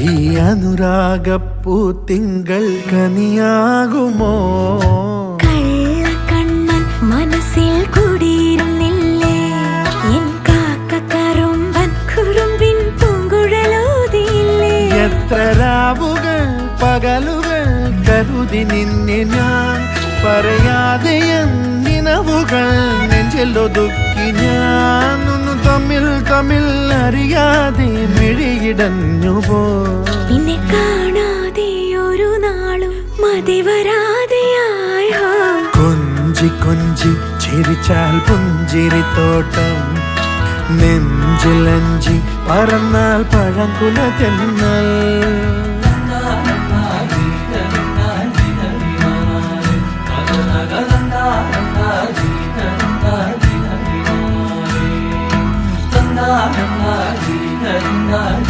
ഈ അനുരാഗപ്പൂ തിങ്കൾ കനിയാകുമോ? കള്ളക്കണ്ണൻ മനസ്സിൽ കുടിയിരുന്നില്ലേ? എൻ കാക്കക്കറുമ്പൻ കുറുമ്പിൻ പൂങ്കുഴലോതിയില്ലേ? എത്ര രാവുകൾ പകലുകൾ കരുതി നിന്നെ ഞാൻ പറയാതെ നിനവുകൾ നെഞ്ചിലൊതുക്കി ഞാൻ തമ്മിൽ തമ്മിൽ അറിയാതെ മിഴിയിടഞ്ഞു പോ നിന്നെ കാണാതെ ഒരു നാളും മതി വരാതെയായോ കൊഞ്ചി കൊഞ്ചി ചിരിച്ചാൽ പുഞ്ചിരി തോട്ടം നെഞ്ചിലഞ്ചി പറന്നാൽ പഴംകുല തെന്നൽ حنا حنا حنا حنا